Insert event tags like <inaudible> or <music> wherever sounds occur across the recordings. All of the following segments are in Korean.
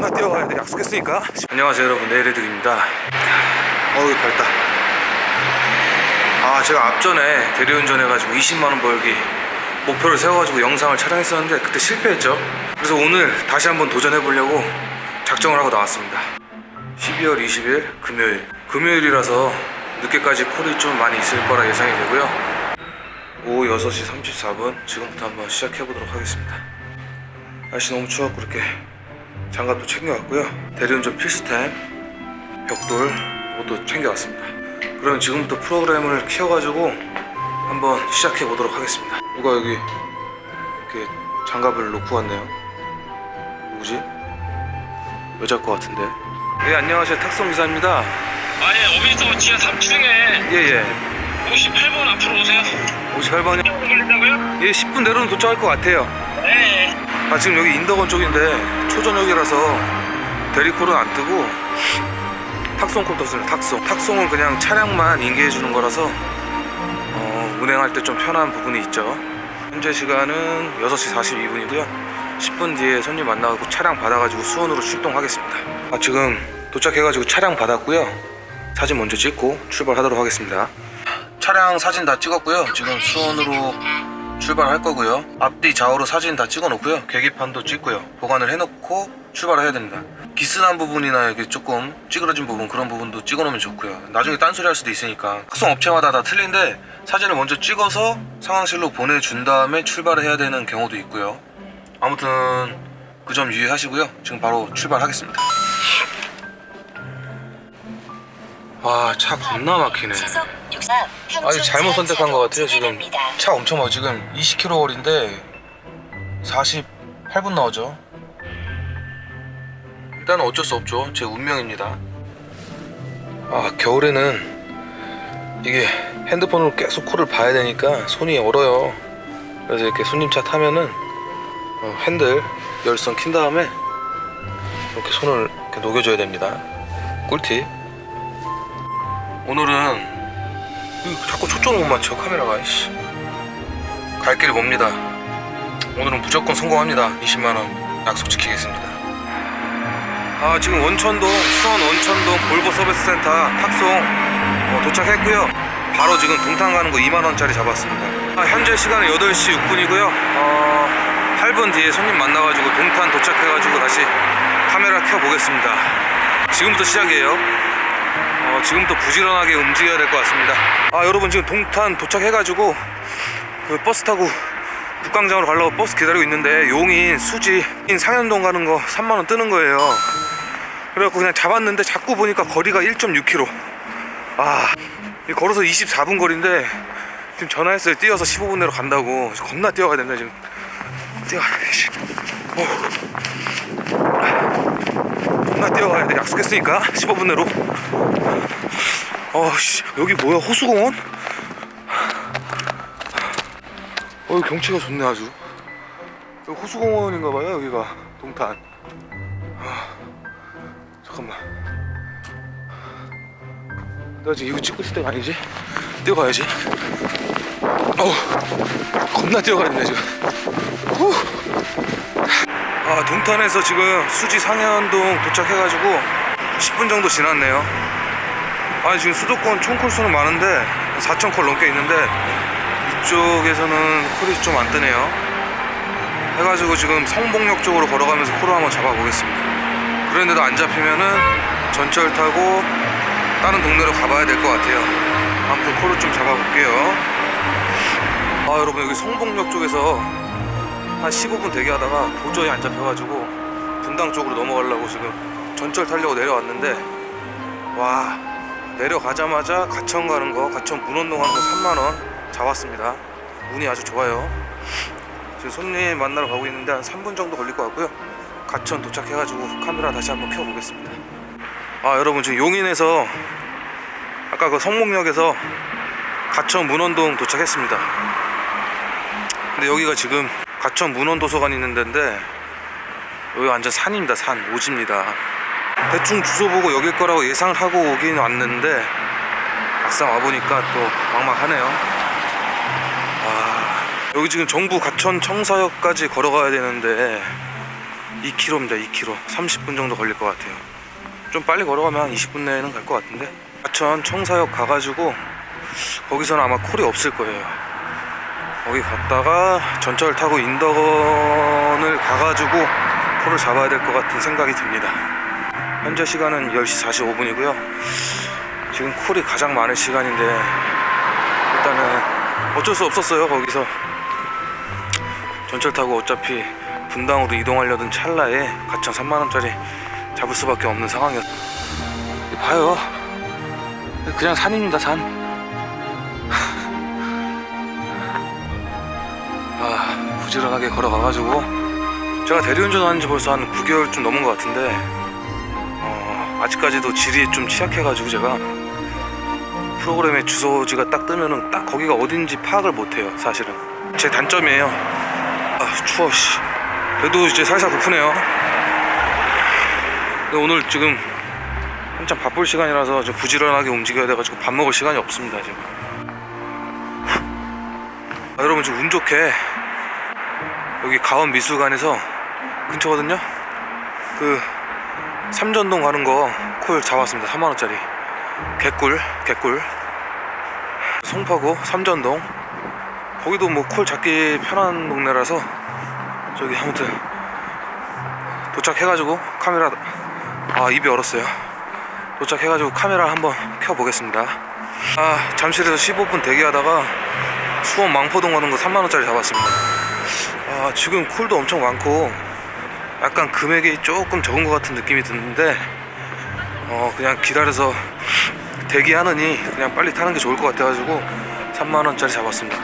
나 뛰어가야 돼 약속했으니까. 안녕하세요 여러분. 내일의득입니다. 어우 밝다. 아 제가 앞전에 대리운전 해가지고 20만원 벌기 목표를 세워가지고 영상을 촬영했었는데 그때 실패했죠. 그래서 오늘 다시 한번 도전해보려고 작정을 하고 나왔습니다. 12월 20일 금요일. 금요일이라서 늦게까지 콜이 좀 많이 있을 거라 예상이 되고요. 오후 6시 34분 지금부터 한번 시작해보도록 하겠습니다 날씨 너무 추웠고 이렇게 장갑도 챙겨왔고요. 대리운전 필수템 벽돌 모두 챙겨왔습니다. 그러면 지금부터 프로그램을 키워가지고 한번 시작해 보도록 하겠습니다. 누가 여기 이렇게 장갑을 놓고 왔네요? 누구지? 여자 것 같은데. 네 안녕하세요. 탁송기사입니다. 아예 오미소 지하 3층에 예예. 58번 앞으로 오세요. 58번이 걸린다고요? 예 10분 내로는 도착할 것 같아요. 네. 아 지금 여기 인덕원 쪽인데 초저녁이라서 대리콜은 안 뜨고 탁송콜 떴어요 탁송. 탁송은 그냥 차량만 인계해 주는 거라서 어, 운행할 때 좀 편한 부분이 있죠. 현재 시간은 6시 42분이고요. 10분 뒤에 손님 만나고 차량 받아가지고 수원으로 출동하겠습니다. 아 지금 도착해가지고 차량 받았고요. 사진 먼저 찍고 출발하도록 하겠습니다. 차량 사진 다 찍었고요. 지금 수원으로 출발할 거고요. 앞뒤 좌우로 사진 다 찍어 놓고요. 계기판도 찍고요. 보관을 해놓고 출발을 해야 됩니다. 기스난 부분이나 이렇게 조금 찌그러진 부분 그런 부분도 찍어 놓으면 좋고요. 나중에 딴소리 할 수도 있으니까 특성 업체마다 다 틀린데 사진을 먼저 찍어서 상황실로 보내준 다음에 출발을 해야 되는 경우도 있고요. 아무튼 그 점 유의하시고요. 지금 바로 출발하겠습니다. 와 차 겁나 막히네. 아니 잘못 선택한 것 같아요 지금. 차 엄청 많아 지금 20km 거리인데 48분 나오죠? 일단은 어쩔 수 없죠. 제 운명입니다. 아 겨울에는 이게 핸드폰으로 계속 콜을 봐야 되니까 손이 얼어요. 그래서 이렇게 손님 차 타면은 어, 핸들 열선 킨 다음에 이렇게 손을 이렇게 녹여줘야 됩니다. 꿀팁 오늘은 자꾸 초점을 못 맞춰 카메라가 이씨. 갈 길이 멉니다. 오늘은 무조건 성공합니다. 20만원 약속 지키겠습니다. 아 지금 원천동 수원 원천동 볼보 서비스 센터 탁송 어, 도착했고요. 바로 지금 동탄 가는 거 2만원짜리 잡았습니다. 아, 현재 시간은 8시 6분이고요. 어, 8분 뒤에 손님 만나가지고 동탄 도착해가지고 다시 카메라 켜보겠습니다. 지금부터 시작이에요 어, 지금부터 부지런하게 움직여야 될 것 같습니다. 아 여러분 지금 동탄 도착해가지고 그 버스 타고 북광장으로 가려고 버스 기다리고 있는데 용인 수지 인 상현동 가는 거 3만 원 뜨는 거예요. 그래갖고 그냥 잡았는데 자꾸 보니까 거리가 1.6km. 아이 걸어서 24분 거리인데 지금 전화했어요. 뛰어서 15분 내로 간다고. 겁나 뛰어가야 된다 지금. 뛰어가야 돼. 씨. 어. 겁나 뛰어가야 돼. 약속했으니까 15분 내로. 어씨 여기 뭐야 호수공원? 어 여기 경치가 좋네 아주 여기 호수공원인가봐요 여기가 동탄 아, 잠깐만 내가 지금 이거 찍고 있을 때가 아니지? 뛰어가야지 어우 겁나 뛰어가야 된다 지금 후. 아 동탄에서 지금 수지 상현동 도착해가지고 10분 정도 지났네요. 아니 지금 수도권 총 콜수는 많은데 4천 콜 넘게 있는데 이쪽에서는 콜이 좀 안 뜨네요. 해가지고 지금 성복역 쪽으로 걸어가면서 콜을 한번 잡아보겠습니다. 그런데도 안 잡히면은 전철 타고 다른 동네로 가봐야 될 것 같아요. 아무튼 콜을 좀 잡아볼게요. 아 여러분 여기 성복역 쪽에서 한 15분 대기하다가 도저히 안 잡혀가지고 분당 쪽으로 넘어가려고 지금 전철 타려고 내려왔는데 와 내려가자마자 가천 가는 거 가천 문원동 가는 거 3만원 잡았습니다. 운이 아주 좋아요. 지금 손님 만나러 가고 있는데 한 3분 정도 걸릴 것 같고요. 가천 도착해가지고 카메라 다시 한번 켜보겠습니다. 아 여러분 지금 용인에서 아까 그 성목역에서 가천 문원동 도착했습니다. 근데 여기가 지금 가천 문원도서관 있는 데인데 여기 완전 산입니다 산. 오지입니다. 대충 주소 보고 여길 거라고 예상을 하고 오긴 왔는데 막상 와보니까 또 막막하네요. 아 여기 지금 정부 가천 청사역까지 걸어가야 되는데 2km입니다 2km 30분 정도 걸릴 것 같아요. 좀 빨리 걸어가면 한 20분 내에는 갈 것 같은데. 가천 청사역 가가지고 거기서는 아마 콜이 없을 거예요 거기 갔다가 전철 타고 인덕원을 가가지고 콜을 잡아야 될 것 같은 생각이 듭니다. 현재 시간은 10시 45분이고요. 지금 콜이 가장 많을 시간인데 일단은 어쩔 수 없었어요 거기서. 전철 타고 어차피 분당으로 이동하려던 찰나에 가천 3만원짜리 잡을 수밖에 없는 상황이었 봐요. 그냥 산입니다 산 부지런하게 걸어가가지고 제가 대리운전 한지 벌써 한 9개월쯤 넘은 것 같은데 어, 아직까지도 지리에 좀 취약해가지고 제가 프로그램에 주소지가 딱 뜨면은 딱 거기가 어딘지 파악을 못해요 사실은. 제 단점이에요. 아 추워 씨. 그래도 이제 살살 고프네요. 근데 오늘 지금 한참 바쁠 시간이라서 좀 부지런하게 움직여야 돼가지고 밥 먹을 시간이 없습니다 지금. 아, 여러분 지금 운 좋게 여기 가원 미술관에서 근처거든요? 그 삼전동 가는 거 콜 잡았습니다. 3만원짜리. 개꿀 개꿀. 송파구 삼전동. 거기도 뭐 콜 잡기 편한 동네라서 저기 아무튼 도착해가지고 카메라 아 입이 얼었어요. 도착해가지고 카메라 한번 켜보겠습니다. 아 잠실에서 15분 대기하다가 수원 망포동 가는 거 3만원짜리 잡았습니다 아 지금 콜도 엄청 많고 약간 금액이 조금 적은 것 같은 느낌이 드는데 어 그냥 기다려서 대기하느니 그냥 빨리 타는 게 좋을 것 같아가지고 3만원짜리 잡았습니다.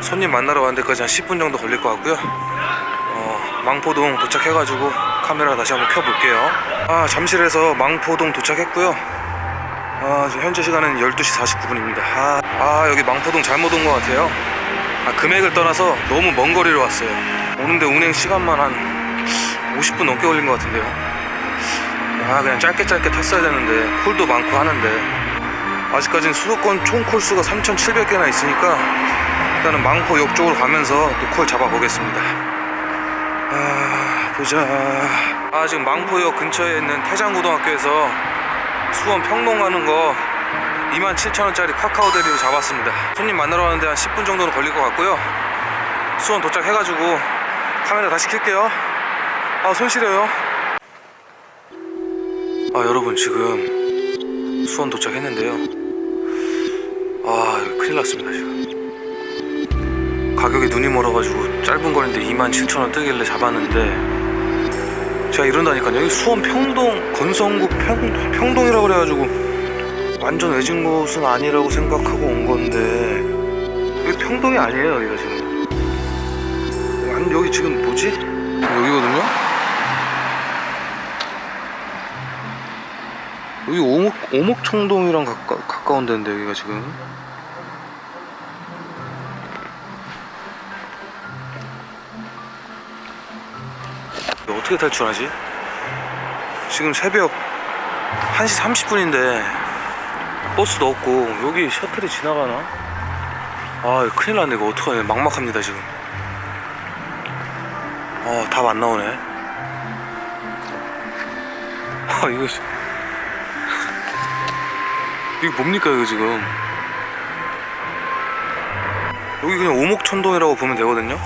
손님 만나러 가는 데까지 한 10분 정도 걸릴 것 같고요. 어, 망포동 도착해가지고 카메라 다시 한번 켜볼게요. 아 잠실에서 망포동 도착했고요. 아 현재 시간은 12시 49분입니다. 아, 아 여기 망포동 잘못 온 것 같아요 아 금액을 떠나서 너무 먼 거리로 왔어요. 오는데 운행 시간만 한 50분 넘게 걸린 것 같은데요. 아 그냥 짧게 짧게 탔어야 되는데 콜도 많고 하는데. 아직까지는 수도권 총 콜수가 3,700개나 있으니까 일단은 망포역 쪽으로 가면서 또 콜 잡아보겠습니다. 아 보자. 아 지금 망포역 근처에 있는 태장고등학교에서 수원 평농 가는 거 27,000원짜리 카카오 대리로 잡았습니다. 손님 만나러 가는데 한 10분 정도는 걸릴 것 같고요. 수원 도착해가지고 카메라 다시 켤게요. 아 손 시려요. 아 여러분 지금 수원 도착했는데요. 아 큰일 났습니다 지금. 가격이 눈이 멀어가지고 짧은 거리인데 27,000원 뜨길래 잡았는데 제가 이런다니까요. 여기 수원 평동 건성구 평, 평동이라고 그래가지고 완전 외진 곳은 아니라고 생각하고 온 건데 여기 평동이 아니에요 여기가 지금 완 여기 지금 뭐지? 여기거든요? 여기 오목, 오목청동이랑 가까, 가까운 데인데 여기가 지금 어떻게 탈출하지? 지금 새벽 1시 30분인데 버스도 없고 여기 셔틀이 지나가나? 아 큰일 났네 이거 어떡하냐. 막막합니다 지금. 어답 안 나오네. <laughs> 아 이거 씨- 이게 뭡니까 이거 지금? 여기 그냥 오목천동이라고 보면 되거든요?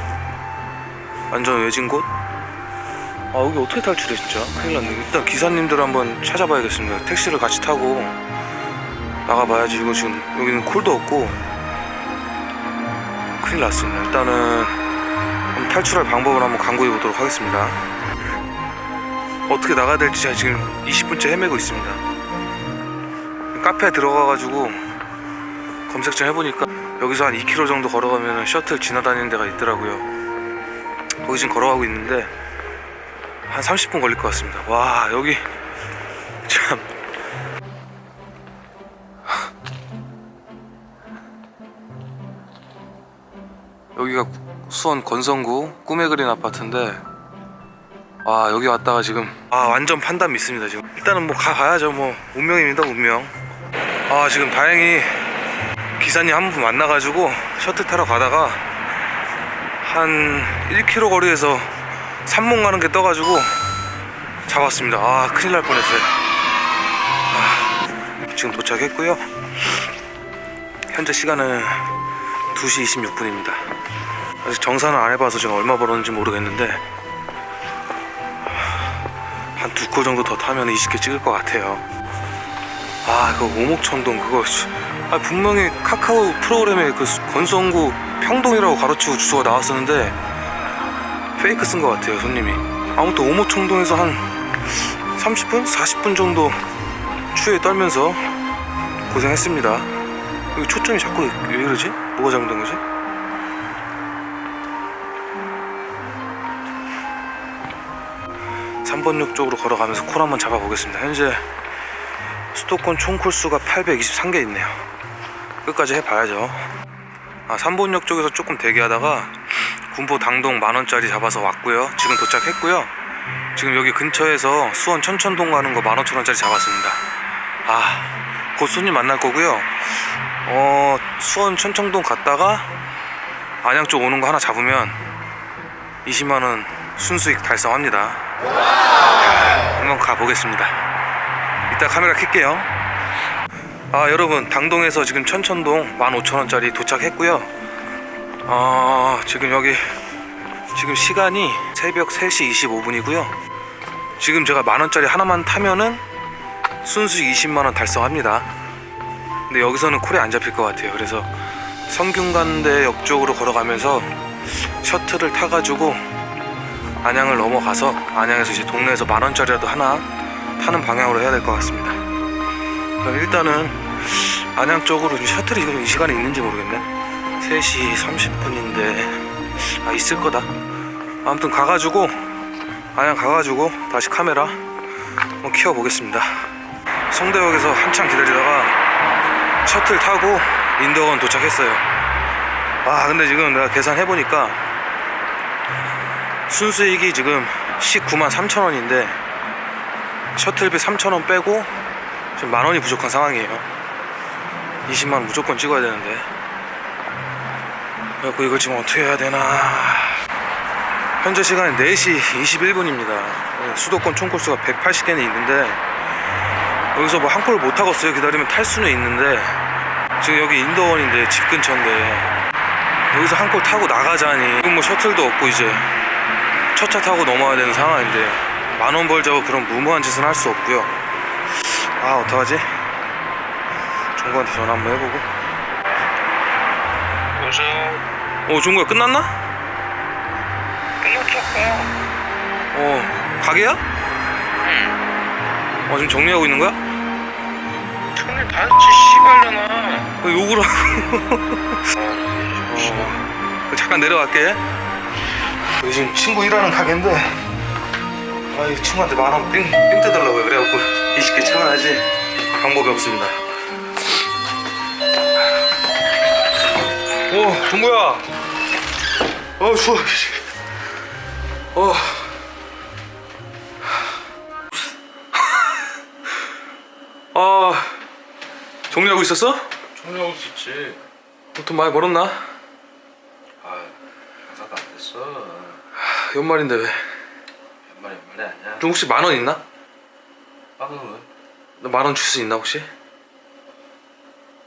완전 외진 곳? 아 여기 어떻게 탈출해 진짜? 큰일 났네. 일단 기사님들 한번 찾아봐야겠습니다. 택시를 같이 타고 나가봐야지. 이거 지금 여기는 콜도 없고. 큰일 났습니다. 일단은 탈출할 방법을 한번 강구해 보도록 하겠습니다. 어떻게 나가야 될지 제가 지금 20분째 헤매고 있습니다. 카페에 들어가가지고 검색 좀 해보니까 여기서 한 2km 정도 걸어가면 셔틀 지나다니는 데가 있더라고요. 거기 지금 걸어가고 있는데 한 30분 걸릴 것 같습니다. 와 여기 여기가 수원 건성구 꿈의 그린 아파트인데 와 여기 왔다가 지금 아 완전 판단 믿습니다 지금 일단은 뭐 가봐야죠 뭐 운명입니다 운명 아 지금 다행히 기사님 한 분 만나가지고 셔틀 타러 가다가 한 1km 거리에서 산몽 가는 게 떠가지고 잡았습니다. 아 큰일 날 뻔했어요. 아, 지금 도착했고요. 현재 시간은 2시 26분입니다. 아직 정산을 안 해봐서 제가 얼마 벌었는지 모르겠는데 한 두 코 정도 더 타면 20개 찍을 것 같아요. 아, 그 오목천동 그거 씨. 아, 분명히 카카오 프로그램에 그 수- 권성구 평동이라고 가로치고 주소가 나왔었는데 페이크 쓴 것 같아요 손님이. 아무튼 오목천동에서 한 30분, 40분 정도 추위에 떨면서 고생했습니다. 초점이 자꾸 왜 이러지? 뭐가 잘못된 거지? 삼번역 쪽으로 걸어가면서 콜 한번 잡아보겠습니다. 현재 수도권 총 콜수가 823개 있네요. 끝까지 해봐야죠. 아, 3번역 쪽에서 조금 대기하다가 군포 당동 만원짜리 잡아서 왔고요. 지금 도착했고요. 지금 여기 근처에서 수원 천천동 가는 거 15,000원짜리 잡았습니다. 아, 곧 손님 만날 거고요. 어, 수원 천천동 갔다가 안양 쪽 오는 거 하나 잡으면 20만 원 순수익 달성합니다. 야, 한번 가보겠습니다. 이따 카메라 켤게요. 아 여러분 당동에서 지금 천천동 15,000원짜리 도착했고요. 아 지금 여기 지금 시간이 새벽 3시 25분이고요. 지금 제가 만 원짜리 하나만 타면은 순수익 20만 원 달성합니다. 근데 여기서는 콜이 안 잡힐 것 같아요. 그래서 성균관대 역 쪽으로 걸어가면서 셔틀을 타가지고 안양을 넘어가서 안양에서 이제 동네에서 만 원짜리라도 하나 타는 방향으로 해야 될 것 같습니다. 그럼 일단은 안양 쪽으로 셔틀이 지금 이 시간에 있는지 모르겠네. 3시 30분인데 아 있을 거다. 아무튼 가가지고 안양 가가지고 다시 카메라 한번 키워 보겠습니다. 송대역에서 한참 기다리다가 셔틀 타고 인덕원 도착했어요. 아 근데 지금 내가 계산해 보니까 순수익이 지금 19만 3천 원인데 셔틀비 3천 원 빼고 지금 만 원이 부족한 상황이에요. 20만 원 무조건 찍어야 되는데. 그래갖고 이걸 지금 어떻게 해야 되나. 현재 시간은 4시 21분입니다. 수도권 총콜수가 180개는 있는데 여기서 뭐한 콜을 못 하겠어요. 기다리면 탈 수는 있는데 지금 여기 인도원인데 집 근처인데 여기서 한콜 타고 나가자니 지금 뭐 셔틀도 없고 이제 첫 차 타고 넘어야 되는 상황인데 만 원 벌자고 그런 무모한 짓은 할 수 없고요. 아 어떡하지? 종구한테 전화 한번 해보고. 여보세요? 어 종구야 끝났나? 끝났어? 어 가게야? 응. 어 지금 정리하고 있는 거야? 했지, 씨발려나. 어, 욕을 하고. 어, 잠깐 내려갈게. 여기 지금 친구 일하는 가게인데, 아, 이 친구한테 만원 삥, 삥 뜯으려고 요. 그래갖고 20개 채워야지 방법이 없습니다. 오, 종구야. 어, 추워. 씨. 어. 정리하고 있었어? 총리하고 있었지. 돈 많이 벌었나? 아, 장사도 안 됐어. 연말인데 왜? 연말이 연말이 아니야. 좀 혹시 만 원 있나? 빵은 왜? 너만 원 줄 수 있나 혹시?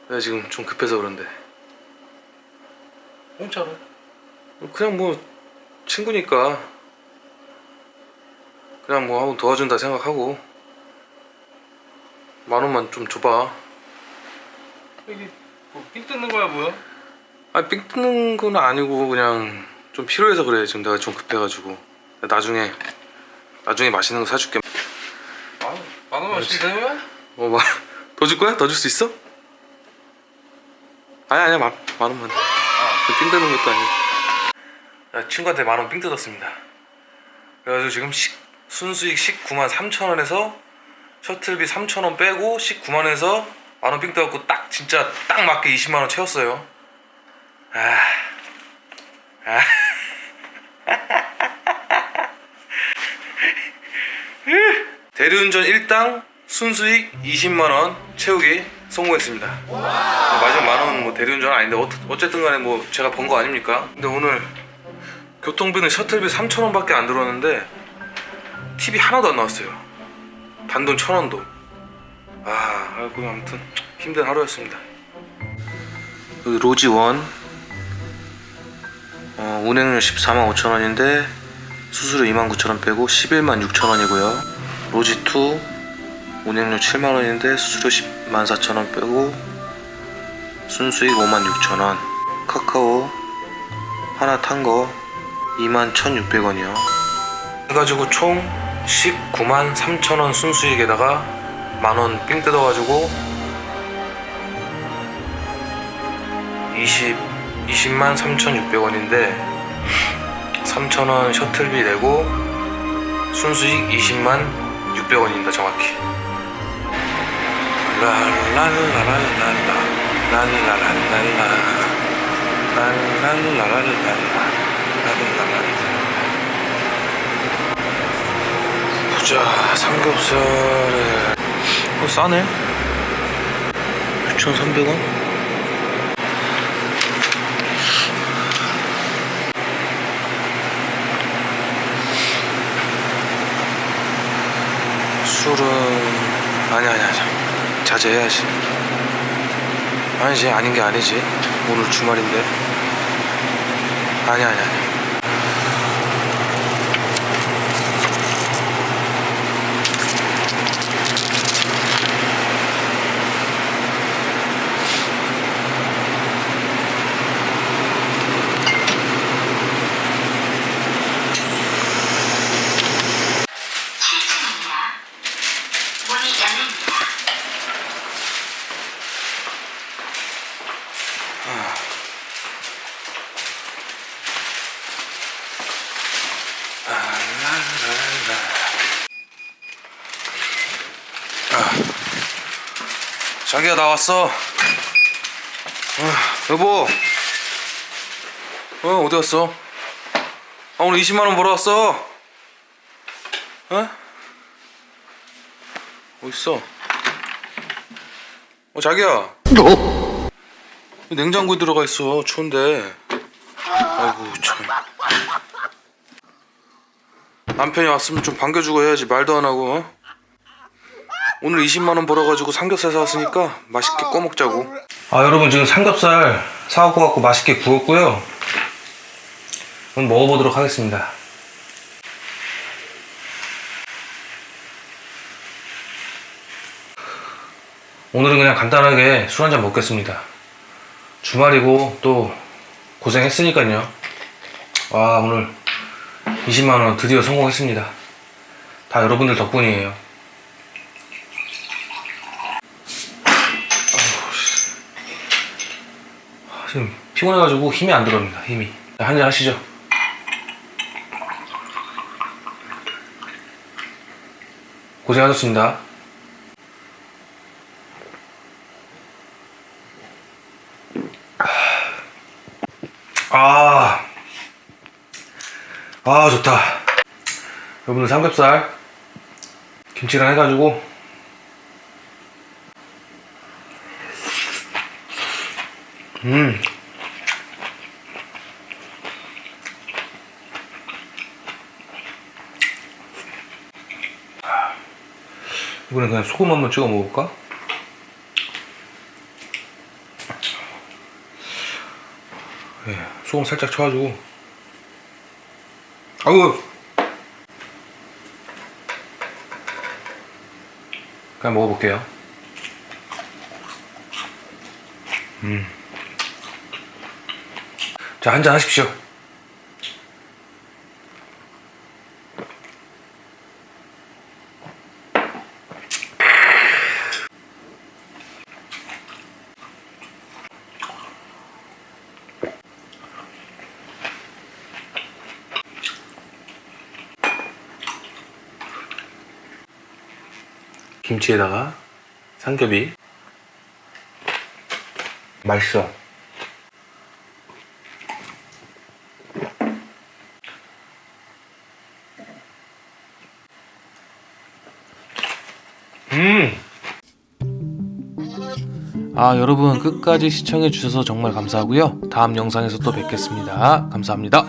내가 지금 좀 급해서 그런데 공짜로? 그냥 뭐 친구니까 그냥 뭐 한번 도와준다 생각하고 만 원만 좀 줘봐 여기 뭐삥 뜯는 거야 뭐야? 아니 삥 뜯는 건 아니고 그냥 좀 필요해서 그래 지금 내가 좀 급해가지고 나중에 나중에 맛있는 거 사줄게 만, 만 원만 주면 되면? 어, 만, 더줄 거야? 더 줄 수 있어? 아니 아니야 만, 만 원만 삥 뜯는 것도 아니고 야, 친구한테 만 원 삥 뜯었습니다 그래가지고 지금 시, 순수익 19만 3천 원에서 셔틀비 3천 원 빼고 19만 원에서 만 원삥 뜯었고 딱 진짜 딱 맞게 20만 원 채웠어요 아, 아. <laughs> 대리운전 1당 순수익 20만 원 채우기 성공했습니다. 마지막 만 원은 뭐 대리운전 아닌데 어, 어쨌든 간에 뭐 제가 번 거 아닙니까? 근데 오늘 교통비는 셔틀비 3,000원밖에 안 들었는데 팁이 하나도 안 나왔어요. 단돈 1,000원도. 아, 아이고 아무튼 힘든 하루였습니다. 로지 원 어, 운행료 14만 5천 원인데 수수료 2만 9천 원 빼고 11만 6천 원이고요. 로지 2 운행료 7만 원인데 수수료 10만 4천 원 빼고 순수익 5만 6천 원. 카카오 하나 탄 거 2만 1,600원이요. 해가지고 총 19만 3천 원 순수익에다가 만원 삥 뜯어가지고 20 20만 3,600원인데 3천 원 셔틀비 내고 순수익 20만 600원입니다 정확히. 보자 삼겹살에 어 싸네. 6,300원? 술은 아니 아니 아니. 자제해야지. 아니지 아닌 게 아니지. 오늘 주말인데. 아니 아니 아니 실증입니다. 문이 열립니다. 자기야 나왔어. 어, 여보. 어 어디 갔어? 아 오늘 20만원 벌어왔어. 어? 어딨어? 어 자기야. 냉장고에 들어가 있어. 추운데. 아이고 참 남편이 왔으면 좀 반겨주고 해야지 말도 안 하고 어? 오늘 20만 원 벌어가지고 삼겹살 사왔으니까 맛있게 꺼 먹자고. 아 여러분 지금 삼겹살 사갖고 갖고 맛있게 구웠고요. 한번 먹어보도록 하겠습니다. 오늘은 그냥 간단하게 술 한잔 먹겠습니다. 주말이고 또 고생했으니까요. 와 오늘 20만 원 드디어 성공했습니다. 다 여러분들 덕분이에요. 지금 피곤해가지고 힘이 안 들어옵니다. 힘이. 한잔 하시죠. 고생하셨습니다. 아, 아 좋다. 여러분들 삼겹살 김치랑 해가지고 음. 이번엔 그냥 소금 한번 찍어 먹을까? 예, 소금 살짝 쳐가지고 아우. 그냥 먹어볼게요. 자, 한잔 하십시오. 김치에다가 삼겹이 맛있어. 음. 아, 여러분 끝까지 시청해 주셔서 정말 감사하고요. 다음 영상에서 또 뵙겠습니다. 감사합니다.